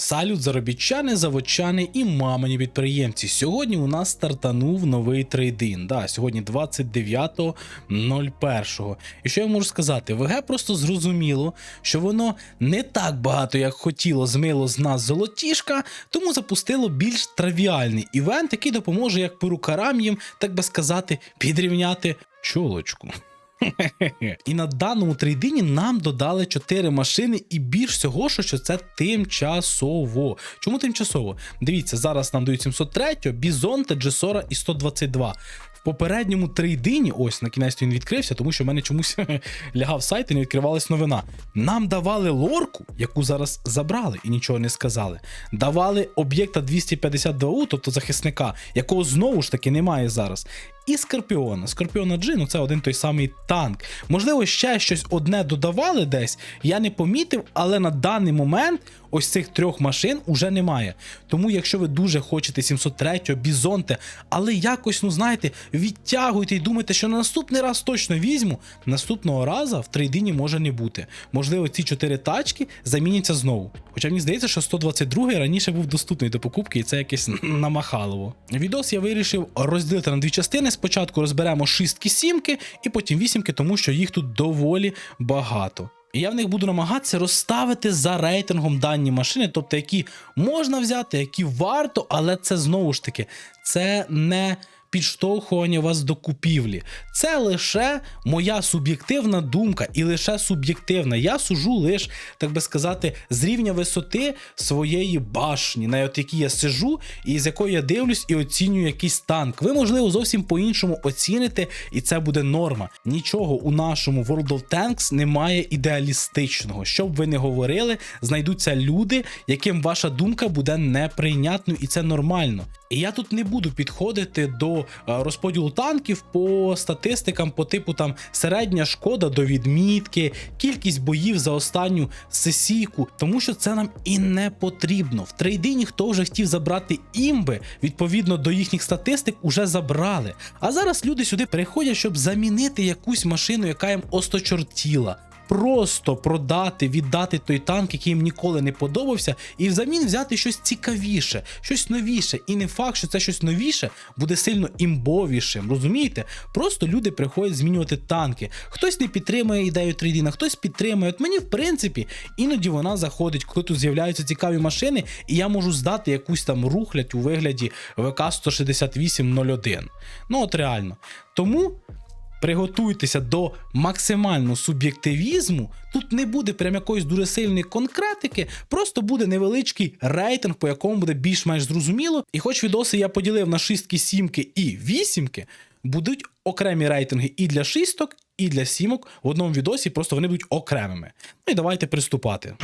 Салют заробітчани, заводчани і мамині підприємці. Сьогодні у нас стартанув новий трейдин. Да, сьогодні 29.01. І що я можу сказати? ВГ просто зрозуміло, що воно не так багато, як хотіло, змило з нас золотішка, тому запустило більш тривіальний івент, який допоможе як перукарам їм, так би сказати, підрівняти чолочку. І на даному трейдині нам додали 4 машини, і більш всього, що це тимчасово. Чому тимчасово? Дивіться, зараз нам дають 703, Бізонте, Джесора і 122. В попередньому трейдині, ось на кінець він відкрився, тому що в мене чомусь лягав сайт і не відкривалась новина. Нам давали лорку, яку зараз забрали і нічого не сказали. Давали об'єкта 252У, тобто захисника, якого знову ж таки немає зараз. І Скорпіона. Скорпіона G, ну це один той самий танк. Можливо, ще щось одне додавали десь, я не помітив, але на даний момент ось цих трьох машин уже немає. Тому, якщо ви дуже хочете 703-го, Бізонте, але якось, ну знаєте, відтягуєте і думаєте, що на наступний раз точно візьму, наступного разу в трейдині може не бути. Можливо, ці чотири тачки заміняться знову. Хоча мені здається, що 122 раніше був доступний до покупки, і це якесь намахалово. Відос я вирішив розділити на дві частини. Спочатку розберемо шістки, сімки, і потім вісімки, тому що їх тут доволі багато. І я в них буду намагатися розставити за рейтингом дані машини, тобто які можна взяти, які варто, але це знову ж таки, це не підштовхування вас до купівлі. Це лише моя суб'єктивна думка і лише суб'єктивна. Я сужу лише, так би сказати, з рівня висоти своєї башні, на якій я сижу, і з якої я дивлюсь і оцінюю якийсь танк. Ви, можливо, зовсім по-іншому оціните, і це буде норма. Нічого у нашому World of Tanks немає ідеалістичного. Що б ви не говорили, знайдуться люди, яким ваша думка буде неприйнятною, і це нормально. І я тут не буду підходити до е, розподілу танків по статистикам, по типу там середня шкода до відмітки, кількість боїв за останню сесійку, тому що це нам і не потрібно. В трейдині хто вже хотів забрати імби, відповідно до їхніх статистик, уже забрали. А зараз люди сюди приходять, щоб замінити якусь машину, яка їм осточортіла. Просто продати, віддати той танк, який їм ніколи не подобався, і взамін взяти щось цікавіше, щось новіше. І не факт, що це щось новіше буде сильно імбовішим. Розумієте? Просто люди приходять змінювати танки. Хтось не підтримує ідею трейдіна, хтось підтримує. От мені, в принципі, іноді вона заходить, коли тут з'являються цікаві машини, і я можу здати якусь там рухлядь у вигляді ВК 16801. Ну от реально. Тому. Приготуйтеся до максимального суб'єктивізму. Тут не буде прям якоїсь дуже сильної конкретики, просто буде невеличкий рейтинг, по якому буде більш-менш зрозуміло. І хоч відоси я поділив на шістки, сімки і вісімки, будуть окремі рейтинги і для шісток, і для сімок в одному відосі, просто вони будуть окремими. Ну і давайте приступати.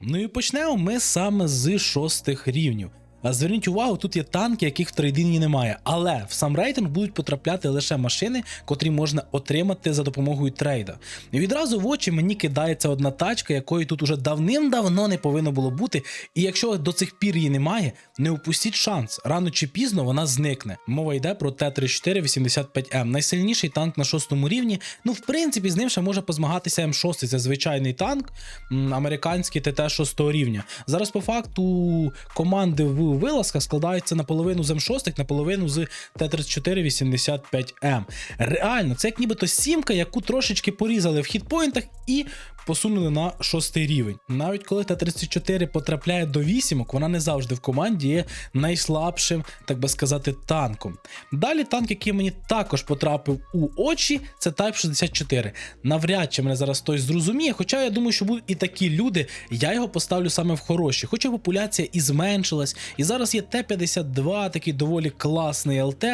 Ну і почнемо ми саме з шостих рівнів. Зверніть увагу, тут є танки, яких в трейдині немає, але в сам рейтинг будуть потрапляти лише машини, котрі можна отримати за допомогою трейда. І відразу в очі мені кидається одна тачка, якої тут уже давним-давно не повинно було бути. І якщо до цих пір її немає, не упустіть шанс. Рано чи пізно вона зникне. Мова йде про Т-34-85М. Найсильніший танк на шостому рівні. Ну, в принципі, з ним ще може позмагатися М6. Це звичайний танк, американський ТТ 6 рівня. Зараз по факту команди в вилазках складаються наполовину з М6, наполовину з Т-34-85М. Реально, це як нібито сімка, яку трошечки порізали в хітпоінтах і посунули на шостий рівень. Навіть коли Т-34 потрапляє до вісімок, вона не завжди в команді є найслабшим, так би сказати, танком. Далі танк, який мені також потрапив у очі, це Type 64. Навряд чи мене зараз хтось зрозуміє, хоча я думаю, що будуть і такі люди, я його поставлю саме в хороші. Хоча популяція і зменшилась, і зараз є Т-52, такий доволі класний ЛТ,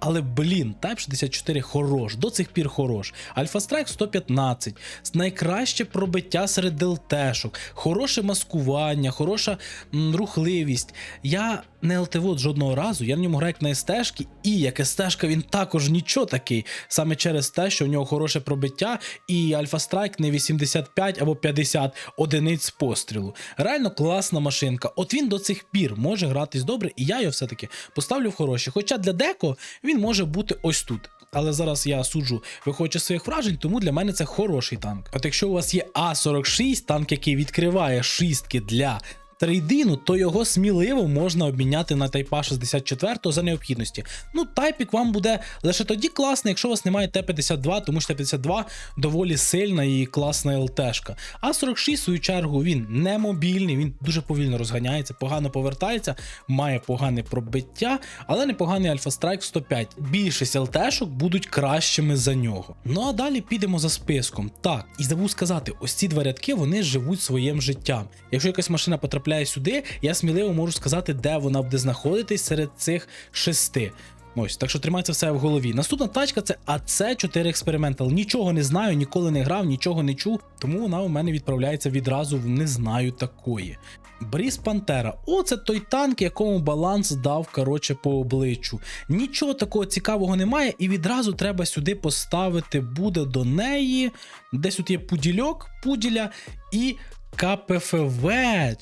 але блін, Type 64 хорош, до цих пір хорош. Альфа Страйк 115, найкраще пробиття серед ДЛТшок, хороше маскування, хороша м, рухливість. Я не ЛТВОД жодного разу, я на ньому граю як на СТшки, і як СТшка він також нічого такий, саме через те, що в нього хороше пробиття, і Альфа Страйк не 85 або 50 одиниць пострілу. Реально класна машинка. От він до цих пір може гратись добре, і я його все-таки поставлю в хороші. Хоча для деко він може бути ось тут. але зараз я суджу виходячи з своїх вражень, тому для мене це хороший танк. От якщо у вас є А46, танк, який відкриває шістки для трейдину, то його сміливо можна обміняти на Тайпа 64 за необхідності. Ну, тайпік вам буде лише тоді класний, якщо у вас немає Т-52, тому що Т-52 доволі сильна і класна ЛТшка. А 46, в свою чергу, він не мобільний, він дуже повільно розганяється, погано повертається, має погане пробиття, але непоганий Альфа Страйк 105. Більшість ЛТшок будуть кращими за нього. Ну а далі підемо за списком. Так, і забув сказати, ось ці два рядки вони живуть своїм життям. Якщо якась машина потрапляє сюди, я сміливо можу сказати, де вона буде знаходитись серед цих шести. Ось, так що тримайте все в голові. Наступна тачка це АЦ4 Experimental. Нічого не знаю, ніколи не грав, нічого не чув, тому вона у мене відправляється відразу в не знаю такої. Бріз Пантера. Оце той танк, якому баланс дав коротше по обличчю. Нічого такого цікавого немає, і відразу треба сюди поставити буде до неї. Десь тут є пудільок, пуділя і. КПФВ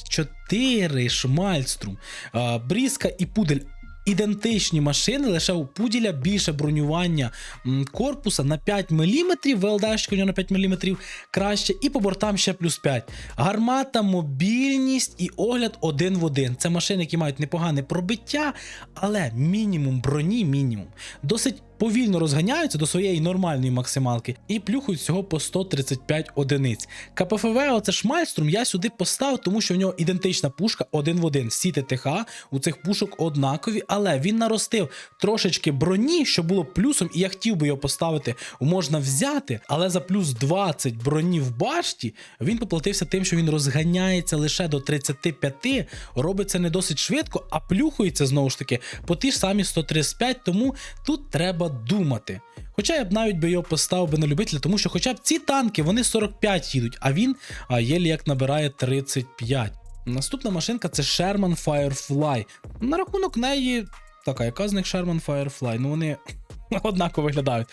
4 Шмальструм. Брізка і Пудель ідентичні машини, лише у Пуділя більше бронювання корпуса на 5 мм, ВЛДшка у нього на 5 мм краще, і по бортам ще плюс 5. Гармата, мобільність і огляд один в один. Це машини, які мають непогане пробиття, але мінімум броні, мінімум. Досить повільно розганяються до своєї нормальної максималки і плюхають всього по 135 одиниць. КПФВ, оце Шмальструм, я сюди поставив, тому що в нього ідентична пушка один в один. Всі ТТХ у цих пушок однакові, але він наростив трошечки броні, що було плюсом, і я хотів би його поставити, можна взяти, але за плюс 20 броні в башті він поплатився тим, що він розганяється лише до 35, робиться не досить швидко, а плюхається знову ж таки по ті ж самі 135, тому тут треба думати. Хоча я б навіть би його поставив би на любителя, тому що хоча б ці танки вони 45 їдуть, а він а, єлі як набирає 35. Наступна машинка це Sherman Firefly. На рахунок неї. Така, яка з них Sherman Firefly? Ну вони однаково виглядають.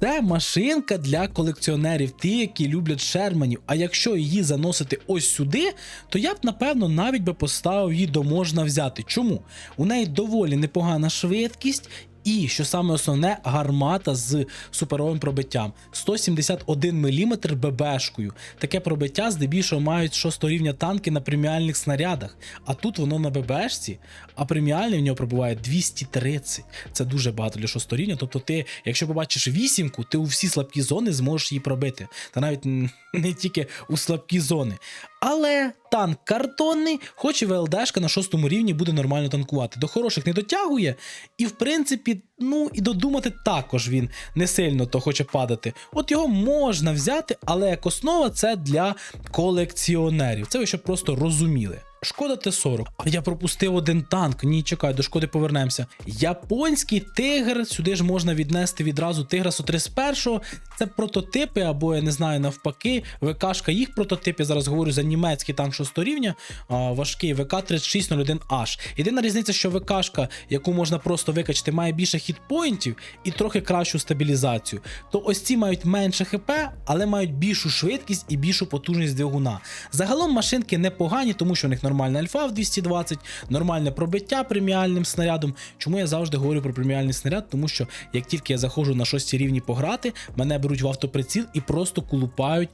Це машинка для колекціонерів, ті, які люблять шерманів. А якщо її заносити ось сюди, то я б напевно навіть би поставив її до можна взяти. Чому? У неї доволі непогана швидкість. І що саме основне, гармата з суперовим пробиттям 171 мм ББшкою. Таке пробиття здебільшого мають 6 рівня танки на преміальних снарядах. А тут воно на ББшці, а преміальний в нього пробуває 230. Це дуже багато для 6 рівня. Тобто, ти, якщо побачиш вісімку, ти у всі слабкі зони зможеш її пробити. Та навіть не тільки у слабкі зони. Але танк картонний, хоч і ВЛДшка на шостому рівні буде нормально танкувати. До хороших не дотягує, і в принципі, ну і додумати також він не сильно то хоче падати. От його можна взяти, але як основа це для колекціонерів. Це ви щоб просто розуміли. Шкода Т-40. А я пропустив один танк. Ні, чекай, до шкоди повернемося. Японський тигр. Сюди ж можна віднести відразу тигра 131. Це прототипи, або я не знаю, навпаки, ВКшка їх прототип. Я зараз говорю за німецький танк 6 рівня, важкий ВК-3601H. Єдина різниця, що ВКшка, яку можна просто викачати, має більше хітпоінтів і трохи кращу стабілізацію. То ось ці мають менше ХП, але мають більшу швидкість і більшу потужність двигуна. Загалом машинки непогані, тому що у них нормальна альфа в 220, нормальне пробиття преміальним снарядом. Чому я завжди говорю про преміальний снаряд? Тому що як тільки я заходжу на шостій рівні пограти, мене беруть в автоприціл і просто кулупають.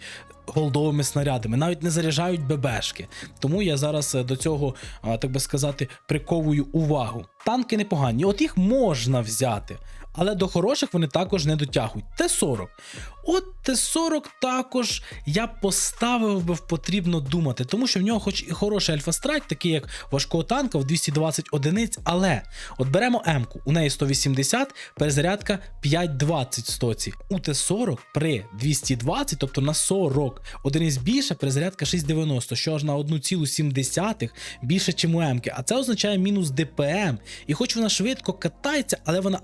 Голдовими снарядами, навіть не заряджають ББшки. Тому я зараз е, до цього, так би сказати, приковую увагу. Танки непогані, от їх можна взяти, але до хороших вони також не дотягують. Т-40. От Т-40 також я поставив би в потрібно думати, тому що в нього хоч і хороший альфа-страйк, такий як важкого танка в 220 одиниць, але от беремо М-ку, у неї 180, перезарядка 520 стоці. У Т-40 при 220, тобто на 40 одиниць більше, перезарядка 690, що аж на 1,7 більше, ніж у М-ки. А це означає мінус ДПМ. І хоч вона швидко катається, але вона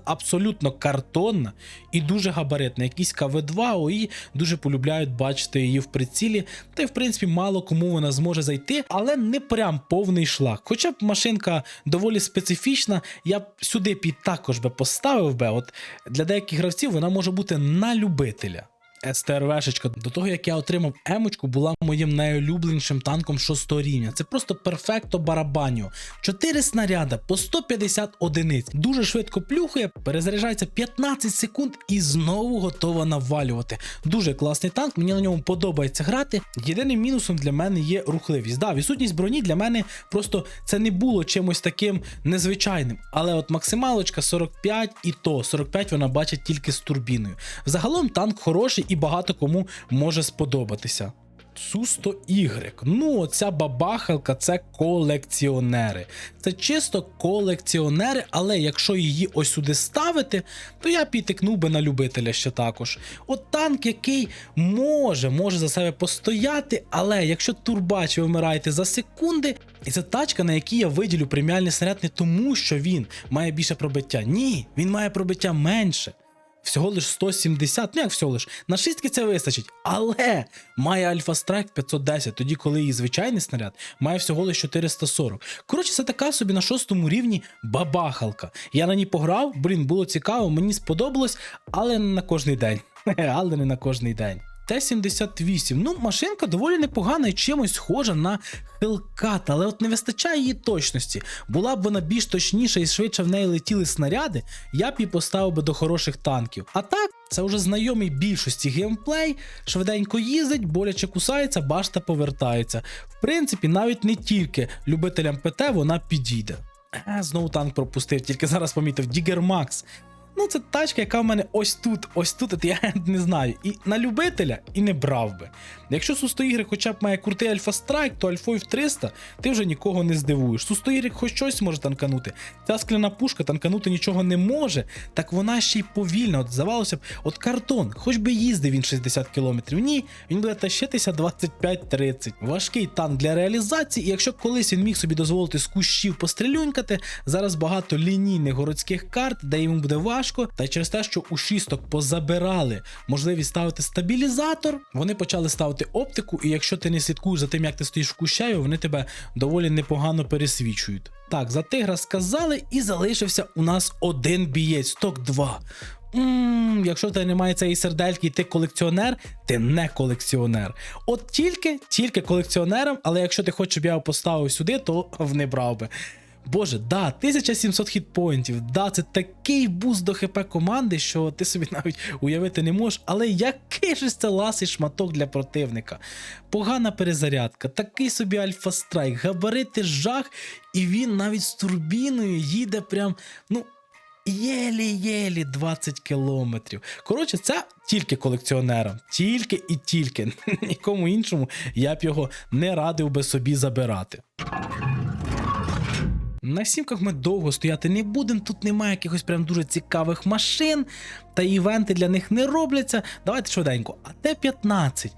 абсолютно картонна і дуже габаритна. Якісь КВ2 ОІ дуже полюбляють бачити її в прицілі. Та й в принципі мало кому вона зможе зайти, але не прям повний шлак. Хоча б машинка доволі специфічна, я б сюди під також би поставив би. От для деяких гравців вона може бути на любителя. СТРВшечка, до того як я отримав емочку, була моїм найулюбленішим танком 6 рівня. Це просто перфекто барабаню. 4 снаряда по 150 одиниць. Дуже швидко плюхає, перезаряджається 15 секунд і знову готова навалювати. Дуже класний танк, мені на ньому подобається грати. Єдиним мінусом для мене є рухливість. Да, відсутність броні для мене просто це не було чимось таким незвичайним. Але от максималочка 45 і то 45 вона бачить тільки з турбіною. Загалом танк хороший і багато кому може сподобатися. Су-100Y. Ну, оця бабахалка це колекціонери. Це чисто колекціонери, але якщо її ось сюди ставити, то я підтикнув би на любителя ще також. От танк, який може, може за себе постояти, але якщо турбач ви вмираєте за секунди, і це тачка, на якій я виділю преміальний снаряд не тому, що він має більше пробиття. Ні, він має пробиття менше. Всього лиш 170, ну як всього лиш, на шістки це вистачить, але має Альфа Страйк 510, тоді коли її звичайний снаряд має всього лиш 440. Коротше, це така собі на шостому рівні бабахалка. Я на ній пограв, блін, було цікаво, мені сподобалось, але не на кожний день. але не на кожний день. Т-78. Ну, машинка доволі непогана і чимось схожа на Hellcat, але от не вистачає її точності. Була б вона більш точніша і швидше в неї летіли снаряди, я б її поставив би до хороших танків. А так, це вже знайомий більшості геймплей, швиденько їздить, боляче кусається, башта повертається. В принципі, навіть не тільки любителям ПТ вона підійде. Е, знову танк пропустив, тільки зараз помітив Дігер Макс. Ну, це тачка, яка в мене ось тут, ось тут, от я не знаю. І на любителя і не брав би. Якщо Су-100Y хоча б має крутий Альфа Страйк, то Альфою в 300 ти вже нікого не здивуєш. Су-100Y хоч щось може танканути. Ця скляна пушка танканути нічого не може, так вона ще й повільна. От здавалося б, от картон, хоч би їздив він 60 км. Ні, він буде тащитися 25-30. Важкий танк для реалізації, і якщо колись він міг собі дозволити з кущів пострілюнькати, зараз багато лінійних городських карт, де йому буде важко, та й через те, що у шісток позабирали можливість ставити стабілізатор, вони почали ставити оптику, і якщо ти не слідкуєш за тим, як ти стоїш в кущеві, вони тебе доволі непогано пересвічують. Так, за тигра сказали, і залишився у нас один бієць, ток 2. Ммм, якщо в тебе немає цієї сердельки і ти колекціонер, ти не колекціонер. От тільки, тільки колекціонерам, але якщо ти хочеш, щоб я його поставив сюди, то не брав би. Боже, да, 1700 хітпоінтів, да, це такий буст до ХП команди, що ти собі навіть уявити не можеш. Але який же це ласий шматок для противника? Погана перезарядка, такий собі альфа страйк, габарити жах, і він навіть з турбіною їде прям, ну. Єлі-єлі 20 кілометрів. Коротше, це тільки колекціонерам, тільки і тільки. Нікому іншому я б його не радив би собі забирати. На сімках ми довго стояти не будемо, тут немає якихось прям дуже цікавих машин, та івенти для них не робляться. Давайте швиденько. А Т-15.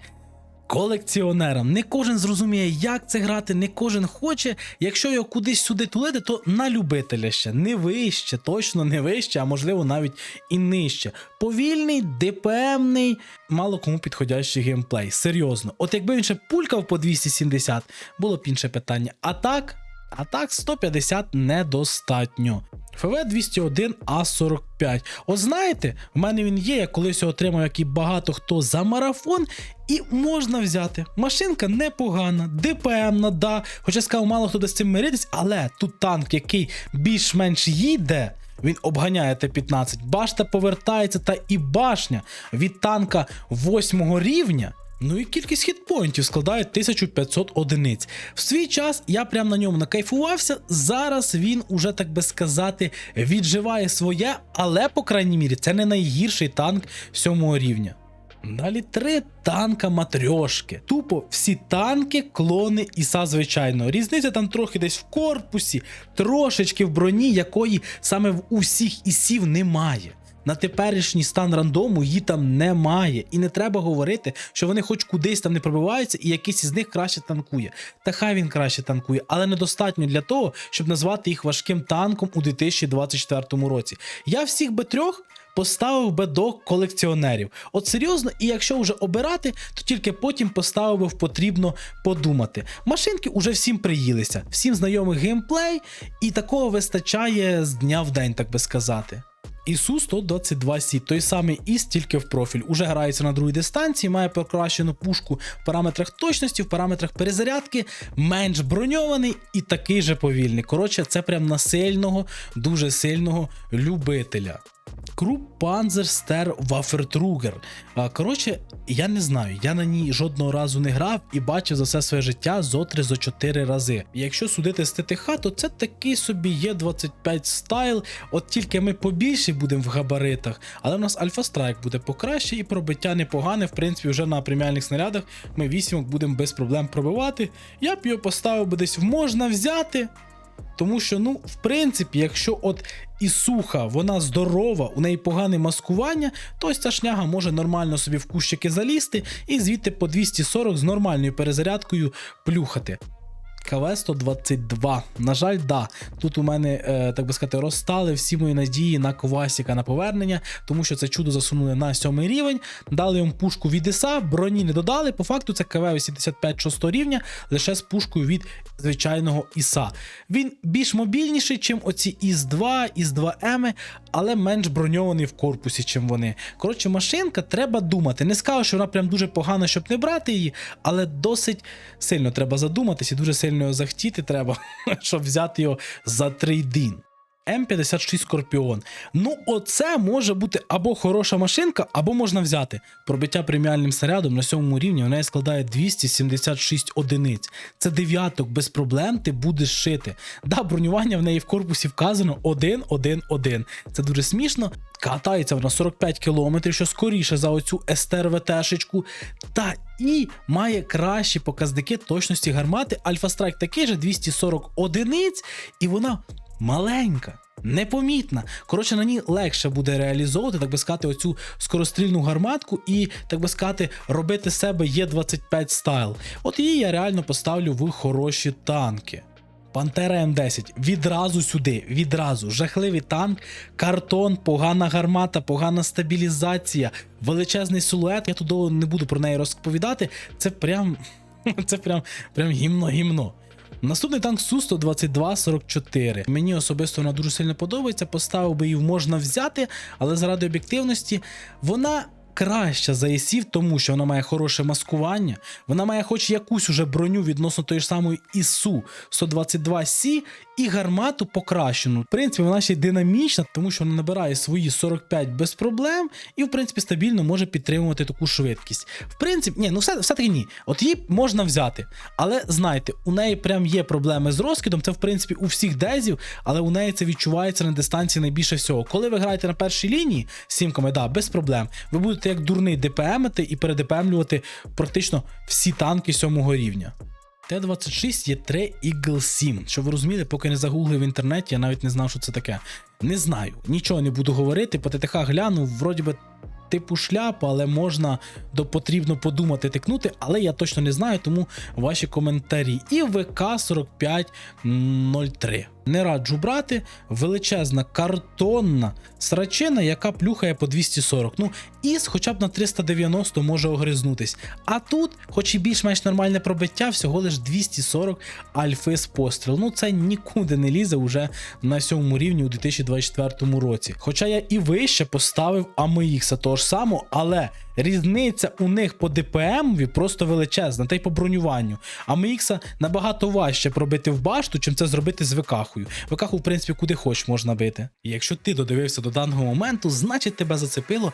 Колекціонерам. Не кожен зрозуміє, як це грати, не кожен хоче. Якщо його кудись сюди тулити, то на любителя ще не вище, точно не вище, а можливо навіть і нижче. Повільний, ДПМний, мало кому підходящий геймплей. Серйозно. От якби він ще пулькав по 270, було б інше питання. А так. А так 150 недостатньо. ФВ 201 А45. От знаєте, в мене він є, я колись його отримав, як і багато хто за марафон, і можна взяти. Машинка непогана, ДПМна, да. Хоча сказав, мало хто з цим миритись, але тут танк, який більш-менш їде. Він обганяє Т-15, башта повертається, та і башня від танка 8 рівня. Ну і кількість хітпоінтів складає 1500 одиниць. В свій час я прям на ньому накайфувався. Зараз він уже, так би сказати, відживає своє, але, по крайній мірі, це не найгірший танк сьомого рівня. Далі три танка матрьошки. Тупо всі танки, клони іса, звичайно. Різниця там трохи десь в корпусі, трошечки в броні, якої саме в усіх ісів немає. На теперішній стан рандому її там немає, і не треба говорити, що вони хоч кудись там не пробиваються, і якийсь із них краще танкує. Та хай він краще танкує, але недостатньо для того, щоб назвати їх важким танком у 2024 році. Я всіх би трьох поставив би до колекціонерів. От серйозно, і якщо вже обирати, то тільки потім поставив би в потрібно подумати. Машинки уже всім приїлися, всім знайомий геймплей, і такого вистачає з дня в день, так би сказати. Ісу 122 Сі, той самий ІС, тільки в профіль. Уже грається на другій дистанції, має покращену пушку в параметрах точності, в параметрах перезарядки, менш броньований і такий же повільний. Коротше, це прям на сильного, дуже сильного любителя. Круп Panzerster Waffentrugger. А, Коротше, я не знаю, я на ній жодного разу не грав і бачив за все своє життя зо 3 зо 4 рази. Якщо судити з ТТХ, то це такий собі є 25 стайл. От тільки ми побільші будемо в габаритах, але в нас Альфа Страйк буде покраще і пробиття непогане. В принципі, вже на преміальних снарядах ми вісімок будемо без проблем пробивати. Я б його поставив би десь можна взяти. Тому що, ну, в принципі, якщо от Ісуха, вона здорова, у неї погане маскування, то ця шняга може нормально собі в кущики залізти і звідти по 240 з нормальною перезарядкою плюхати. КВ-122. На жаль, да. Тут у мене, е, так би сказати, розстали всі мої надії на Ковасіка на повернення, тому що це чудо засунули на сьомий рівень, дали йому пушку від ІСа, броні не додали. По факту це КВ-85 6 рівня, лише з пушкою від звичайного ІСа. Він більш мобільніший, чим оці ІС-2, ІС-2М, але менш броньований в корпусі, чим вони. Коротше, машинка треба думати. Не скажу, що вона прям дуже погана, щоб не брати її, але досить сильно треба задуматись і дуже сильно його захотіти треба, щоб взяти його за трейдин. М56 Скорпіон. Ну, оце може бути або хороша машинка, або можна взяти. Пробиття преміальним снарядом на сьомому рівні в неї складає 276 одиниць. це дев'яток без проблем ти будеш шити. Да, бронювання в неї в корпусі вказано 1-1-1. Це дуже смішно. Катається вона 45 км, що скоріше за оцю СТРВТ-шечку. Та і має кращі показники точності гармати. Альфа Страйк такий же 240 одиниць, і вона маленька. Непомітна. Коротше, на ній легше буде реалізовувати, так би сказати, оцю скорострільну гарматку і, так би сказати, робити себе Є25 стайл. От її я реально поставлю в хороші танки. Пантера М10 відразу сюди, відразу. Жахливий танк, картон, погана гармата, погана стабілізація, величезний силует. Я тут не буду про неї розповідати. Це прям. Це прям, прям гімно-гімно. Наступний танк Су-122-44. Мені особисто вона дуже сильно подобається. Поставив би її можна взяти, але заради об'єктивності вона. Краща за ІСів, тому що вона має хороше маскування, вона має хоч якусь уже броню відносно тої ж самої ІСУ 122 Сі і гармату покращену. В принципі, вона ще й динамічна, тому що вона набирає свої 45 без проблем і, в принципі, стабільно може підтримувати таку швидкість. В принципі, ні, ну все, все-таки ні. От її можна взяти. Але знайте, у неї прям є проблеми з розкидом. Це, в принципі, у всіх дезів, але у неї це відчувається на дистанції найбільше всього. Коли ви граєте на першій лінії з сімками, да, без проблем, ви будете як дурний ДПМити і передепемлювати практично всі танки сьомого рівня. Т-26 є 3 Eagle 7. Щоб ви розуміли, поки не загуглив в інтернеті, я навіть не знав, що це таке. Не знаю, нічого не буду говорити. По ТТХ гляну, вроді би. Типу шляпа, але можна до потрібно подумати тикнути, але я точно не знаю, тому ваші коментарі. І ВК 4503. Не раджу брати. Величезна картонна срачина, яка плюхає по 240. Ну, іс хоча б на 390 може огризнутись. А тут, хоч і більш-менш нормальне пробиття, всього лиш 240 альфи з постріл. Ну це нікуди не лізе уже на сьомому рівні у 2024 році. Хоча я і вище поставив AMX того ж самого, але різниця у них по ДПМ просто величезна, та й по бронюванню. А AMX набагато важче пробити в башту, чим це зробити з викахою. Викаху в принципі, куди хоч можна бити. І якщо ти додивився до даного моменту, значить тебе зацепило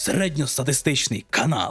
середньостатистичний канал.